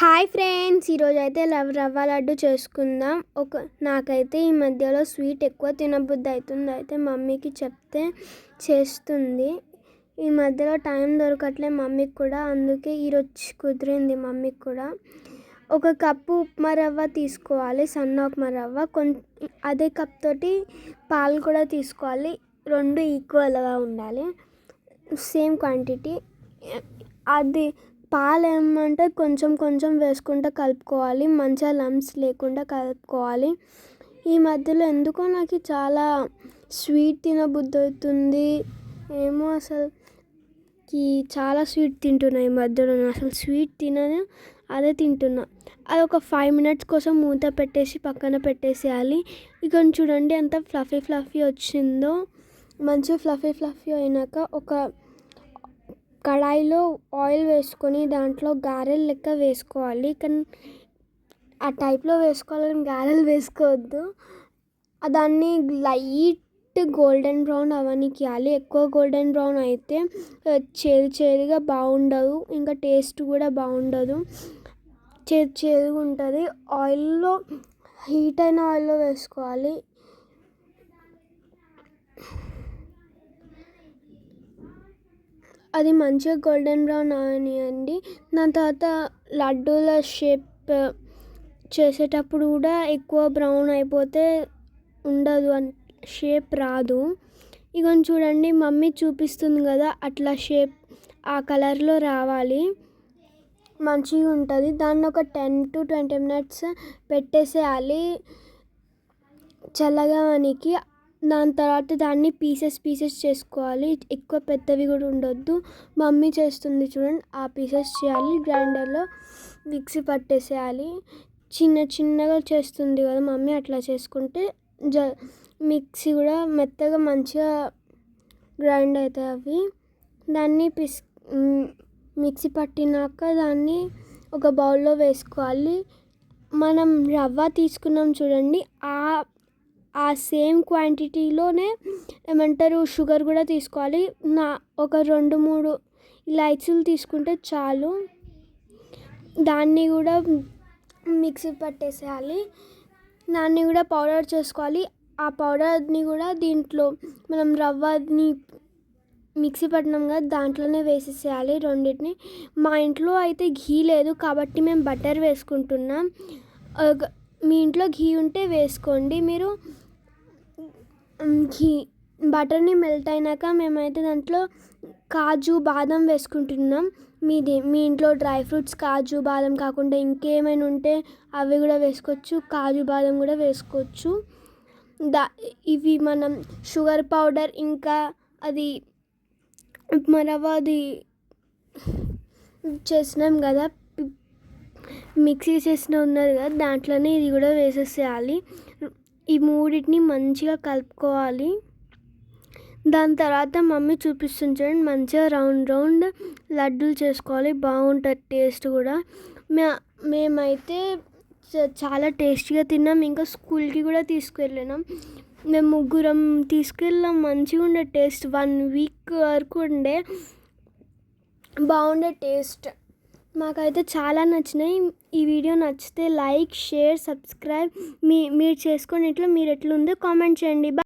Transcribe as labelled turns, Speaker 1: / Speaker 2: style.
Speaker 1: Hi friends ఈరోజు అయితే love రవ్వ లడ్డు చేసుకుందాం. ఒక నాకైతే ఈ మధ్యలో స్వీట్ ఎక్కువ తినబుద్ధి అవుతుంది అయితే మమ్మీకి చెప్తే చేస్తుంది. ఈ మధ్యలో టైం దొరకట్లే మమ్మీకి కూడా అందుకే ఈరోజు కుదిరింది మమ్మీకి కూడా. ఒక కప్పు ఉప్మా రవ్వ తీసుకోవాలి సన్న ఉప్మా రవ్వ. కొం అదే కప్ తోటి పాలు కూడా తీసుకోవాలి రెండు ఈక్వల్గా ఉండాలి. సేమ్ క్వాంటిటీ అది పాలు ఏమంటే కొంచెం కొంచెం వేసుకుంటూ కలుపుకోవాలి. మంచిగా లంప్స్ లేకుండా కలుపుకోవాలి. ఈ మధ్యలో ఎందుకో నాకు చాలా స్వీట్ తినబుద్ధి అవుతుంది ఏమో అసలుకి చాలా స్వీట్ తింటున్నా ఈ మధ్యలో అసలు స్వీట్ తినను అదే తింటున్నా. అది ఒక ఫైవ్ మినిట్స్ కోసం మూత పెట్టేసి పక్కన పెట్టేసేయాలి. ఇక చూడండి ఎంత ఫ్లఫీ ఫ్లఫీ వచ్చిందో. మంచిగా ఫ్లఫీ ఫ్లఫీ అయినాక ఒక కడాయిలో ఆయిల్ వేసుకొని దాంట్లో గారెలు లెక్క వేసుకోవాలి. కానీ ఆ టైప్లో వేసుకోవాలని గారెలు వేసుకోవద్దు. దాన్ని లైట్ గోల్డెన్ బ్రౌన్ అవనికియాలి ఎక్కువ గోల్డెన్ బ్రౌన్ అయితే చేదు చేదుగా బాగుండదు. ఇంకా టేస్ట్ కూడా బాగుండదు. చేదు చేదుగా ఉంటుంది. ఆయిల్లో హీట్ అయిన ఆయిల్లో వేసుకోవాలి. అది మంచిగా గోల్డెన్ బ్రౌన్ అవనియండి దాని తర్వాత లడ్డూల షేప్ చేసేటప్పుడు కూడా ఎక్కువ బ్రౌన్ అయిపోతే ఉండదు షేప్ రాదు. ఇక చూడండి మమ్మీ చూపిస్తుంది కదా అట్లా షేప్ ఆ కలర్లో రావాలి. మంచిగా ఉంటుంది. దాన్ని ఒక టెన్ టు ట్వంటీ మినిట్స్ పెట్టేసేయాలి. చల్లగానికి దాని తర్వాత దాన్ని పీసెస్ పీసెస్ చేసుకోవాలి. ఎక్కువ పెద్దవి కూడా ఉండొద్దు. మమ్మీ చేస్తుంది చూడండి. ఆ పీసెస్ చేయాలి. గ్రైండర్లో మిక్సీ పట్టేసేయాలి. చిన్న చిన్నగా చేస్తుంది కదా మమ్మీ అట్లా చేసుకుంటే జ మిక్సీ కూడా మెత్తగా మంచిగా గ్రైండ్ అవుతాయి అవి. దాన్ని పిస్ మిక్సీ పట్టినాక దాన్ని ఒక బౌల్లో వేసుకోవాలి. మనం రవ్వ తీసుకున్నాం చూడండి. ఆ ఆ సేమ్ క్వాంటిటీలోనే ఏమంటారు షుగర్ కూడా తీసుకోవాలి. నా ఒక రెండు మూడు ఇలాచీలు తీసుకుంటే చాలు. దాన్ని కూడా మిక్సీ పట్టేసేయాలి. దాన్ని కూడా పౌడర్ చేసుకోవాలి. ఆ పౌడర్ని కూడా దీంట్లో మనం రవ్వని మిక్సీ పట్టినాం కదా దాంట్లోనే వేసేసేయాలి రెండింటిని. మా ఇంట్లో అయితే ఘీ లేదు కాబట్టి మేము బటర్ వేసుకుంటున్నాం. మీ ఇంట్లో ఘీ ఉంటే వేసుకోండి. మీరు ఘీ బటర్ని మెల్ట్ అయినాక మేమైతే దాంట్లో కాజు బాదం వేసుకుంటున్నాం. మీది మీ ఇంట్లో డ్రై ఫ్రూట్స్ కాజు బాదం కాకుండా ఇంకేమైనా ఉంటే అవి కూడా వేసుకోవచ్చు కాజు బాదం కూడా వేసుకోవచ్చు. దా ఇవి మనం షుగర్ పౌడర్ ఇంకా అది మరవ అది చేసినాం కదా మిక్సీ చేసిన ఉన్నది కదా దాంట్లోనే ఇది కూడా వేసేసేయాలి. ఈ మూడింటిని మంచిగా కలుపుకోవాలి. దాని తర్వాత మమ్మీ చూపిస్తుంది చూడండి మంచిగా రౌండ్ రౌండ్ లడ్డూలు చేసుకోవాలి. బాగుంటుంది టేస్ట్ కూడా. మే మేమైతే చాలా టేస్టీగా తిన్నాం. ఇంకా స్కూల్కి కూడా తీసుకెళ్ళినాం. మేము ముగ్గురం తీసుకెళ్ళాం మంచిగా ఉండే టేస్ట్. వన్ వీక్ వరకు ఉండే. బాగుండే టేస్ట్. మాకైతే చాలా నచ్చినాయి. ఈ వీడియో నచ్చితే లైక్ షేర్ సబ్స్క్రైబ్ మీ మీరు చేసుకునేట్లో మీరు ఎట్లుందో కామెంట్ చేయండి.